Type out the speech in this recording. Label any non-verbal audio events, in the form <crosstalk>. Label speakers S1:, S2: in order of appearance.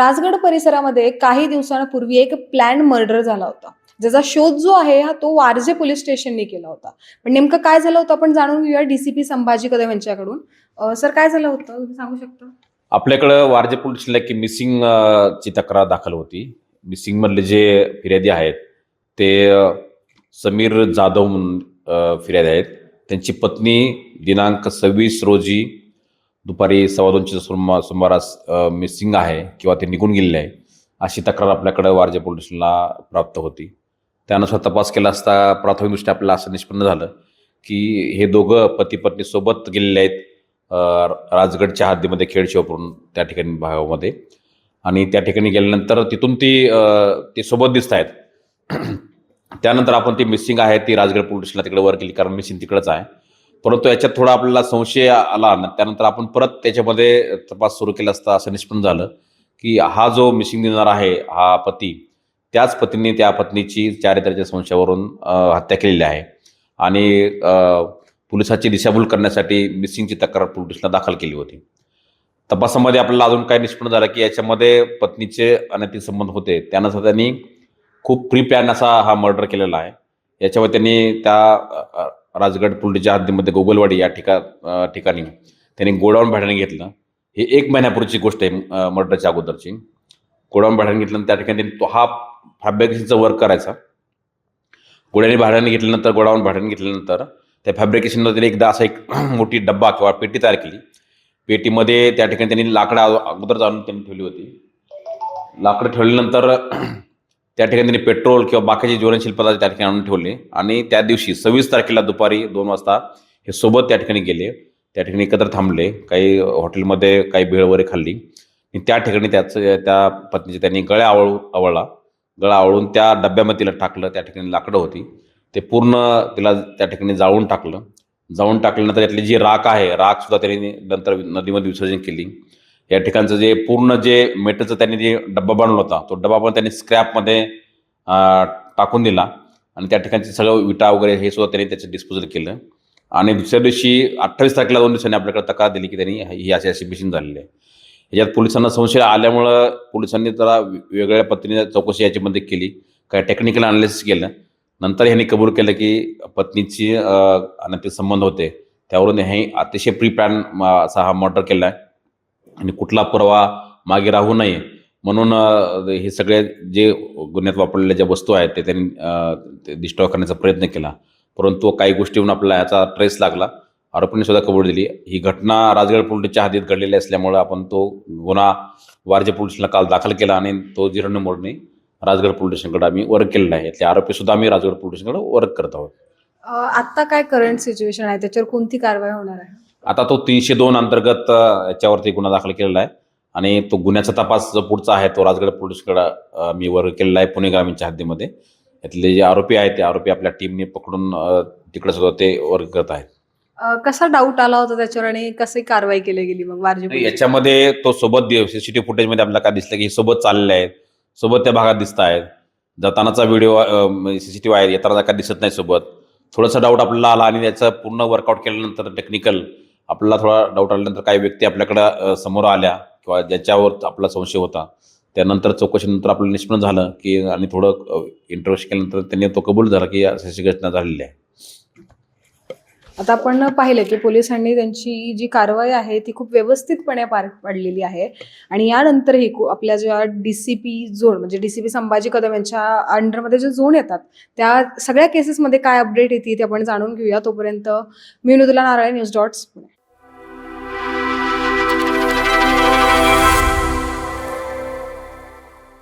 S1: राजगड परिसरामध्ये काही दिवसांपूर्वी एक प्लॅन मर्डर झाला होता. ज्याचा शोध जो आहे हा तो वारजे पोलीस स्टेशनने केला होता. पण नेमकं काय झालं होतं आपण जाणून घेऊया डीसीपी संभाजी कदम यांच्याकडून. सर काय झालं होतं? तुम्ही सांगू शकता?
S2: आपल्याकडं वारजे पोलीस की मिसिंग ची तक्रार दाखल होती. मिसिंग मधले जे फिर्यादी आहेत ते समीर जाधव म्हणून फिर्यादी आहेत. त्यांची पत्नी दिनांक सव्वीस रोजी दुपारी सव्वा दोनच्या सुमा सुमारास मिसिंग आहे किंवा ते निघून गेलेले आहे अशी तक्रार आपल्याकडं वारजे पोलीस स्टेशनला प्राप्त होती. त्यानुसार तपास केला असता प्राथमिकदृष्ट्या आपल्याला असं निष्पन्न झालं की हे दोघं पती पत्नी सोबत गेलेले आहेत राजगडच्या हद्दीमध्ये खेड शिवपूर्ण त्या ठिकाणी भागामध्ये. आणि त्या ठिकाणी गेल्यानंतर तिथून ती ते सोबत दिसत आहेत. त्यानंतर आपण ती मिसिंग आहे ती राजगड पोलीस स्टेशनला तिकडे वर केली कारण मिसिंग तिकडंच आहे. परंतु याच्यात थोडा आपल्याला संशय आला त्यानंतर आपण परत त्याच्यामध्ये तपास सुरू केला असता असं निष्पन्न झालं की हा जो मिसिंग देणार आहे हा पती त्याच पतींनी त्या पत्नीची चारित्र्याच्या संशयावरून हत्या केलेली आहे. आणि पोलिसाची दिशाभूल करण्यासाठी मिसिंगची तक्रार पोलिसला दाखल केली होती. तपासामध्ये आपल्याला अजून काय निष्पन्न झालं की याच्यामध्ये पत्नीचे अनैतिक संबंध होते. त्यानुसार त्यांनी खूप प्री प्लॅन असा हा मर्डर केलेला आहे. याच्यावर त्यांनी त्या राजगड पुलटीच्या हद्दीमध्ये गोगलवाडी या ठिका ठिकाणी त्यांनी गोडाऊन भाड्याने घेतलं. ही एक महिन्यापूर्वीची गोष्ट आहे मर्डरच्या अगोदरची. गोडाऊन भाड्याने घेतलं त्या ठिकाणी त्यांनी तो हा फॅब्रिकेशनचा वर्क करायचा. गोड्याने भाड्याने घेतल्यानंतर गोडाऊन भाड्याने घेतल्यानंतर त्या फॅब्रिकेशनला त्यांनी एकदा असा एक <clears throat> मोठी डब्बा किंवा पेटी तयार केली. पेटीमध्ये त्या ठिकाणी त्यांनी लाकडं अगोदर जाणून त्यांनी ठेवली होती. लाकडं ठेवल्यानंतर त्या ठिकाणी त्यांनी पेट्रोल किंवा बाकीचे ज्वलनशील पदार्थ त्या ठिकाणी आणून ठेवले. आणि त्या दिवशी सव्वीस तारखेला दुपारी दोन वाजता हे सोबत त्या ठिकाणी गेले. त्या ठिकाणी एकत्र थांबले. काही हॉटेलमध्ये काही भेळ वगैरे खाल्ली. आणि त्या ठिकाणी त्याचं त्या पत्नीचे त्यांनी गळ्या आवळू आवळला. गळा आवळून त्या डब्यामध्ये तिला टाकलं. त्या ठिकाणी लाकडं होती. ते पूर्ण तिला त्या ठिकाणी जाळून टाकलं. जाळून टाकल्यानंतर त्यातली जी राख आहे राख सुद्धा त्यांनी नंतर नदीमध्ये विसर्जन केली. या ठिकाणचं जे पूर्ण जे मेटलचं त्यांनी जे डब्बा बनवला होता तो डब्बा पण त्यांनी स्क्रॅपमध्ये टाकून दिला. आणि त्या ठिकाणचे सगळं विटा वगैरे हे सुद्धा त्यांनी त्याचं डिस्पोजल केलं. आणि दुसऱ्या दिवशी अठ्ठावीस तारखेला दोन दिवसांनी आपल्याकडे तक्रार दिली की त्यांनी ही अशी अशी मिशन झालेली आहे. याच्यात पोलिसांना संशय आल्यामुळं पोलिसांनी त्याला वेगळ्या पत्नीने चौकशी याच्यामध्ये केली. काय टेक्निकल अनालिसिस केलं. नंतर ह्यांनी कबूल केलं की पत्नीची अं, अनैतिक संबंध होते. त्यावरून हे अतिशय प्री प्लॅन असा हा मर्डर केला आहे. आणि कुठला पुरावा मागे राहू नये. म्हणून हे सगळे जे गुन्ह्यात वापरलेल्या ज्या वस्तू आहेत ते त्यांनी डिस्ट्रॉय करण्याचा प्रयत्न केला. परंतु काही गोष्टीहून आपला याचा ट्रेस लागला. आरोपींनी सुद्धा कबूल दिली. ही घटना राजगड पोलिसच्या हद्दीत घडलेली असल्यामुळं आपण तो गुन्हा वारजे पोलिसला काल दाखल केला आणि तो जिरण मोडणे राजगड पोलीस स्टेशनकडे आम्ही वर्क केलेला आहे. यातले आरोपी सुद्धा आम्ही राजगड पोलीस स्टेशनकडे वर्क करत आहोत.
S1: आता काय करंट सिच्युएशन आहे? त्याच्यावर कोणती कारवाई होणार आहे?
S2: आता तो तीनशे दोन अंतर्गत याच्यावरती गुन्हा दाखल केलेला आहे. आणि तो गुन्ह्याचा तपास जो पुढचा आहे तो राजगड पोलीसकडे मी वर्ग केलेला आहे पुणे ग्रामीणच्या हद्दीमध्ये. यातले जे आरोपी आहेत ते आरोपी आपल्या टीमने पकडून तिकडे सुद्धा ते वर्ग करत आहेत.
S1: कसा डाऊट आला होता त्याच्यावर आणि कशी कारवाई केली गेली मग वारजे?
S2: याच्यामध्ये तो सोबत सीसीटीव्ही फुटेजमध्ये आपल्याला काय दिसलं की सोबत चाललेले आहेत. सोबत त्या भागात दिसत आहेत. जातानाचा व्हिडिओ सीसीटीव्ही आहे येताना काय दिसत नाही सोबत. थोडासा डाऊट आपल्याला आला आणि त्याचं पूर्ण वर्कआउट केल्यानंतर टेक्निकल आपल्याला थोडा डाऊट आल्यानंतर काही व्यक्ती आपल्याकडं समोर आल्या किंवा ज्याच्यावर आपला संशय होता त्यानंतर चौकशीनंतर आपलं निष्पन्न झालं की आणि थोडं इंटरव्ह्यू केल्यानंतर त्यांनी तो कबूल झाला की अशी घटना झालेली आहे.
S1: आता आपण पाहिलं की पोलिसांनी त्यांची जी कारवाई आहे ती खूप व्यवस्थितपणे पार पाडलेली आहे. आणि यानंतरही आपल्या ज्या डीसीपी झोन म्हणजे D C P Sambhaji Kadam यांच्या अंडरमध्ये जे झोन येतात त्या सगळ्या केसेसमध्ये काय अपडेट येते ते आपण जाणून घेऊया. तोपर्यंत मी मृदुला नारायण न्यूज डॉट्स पुणे.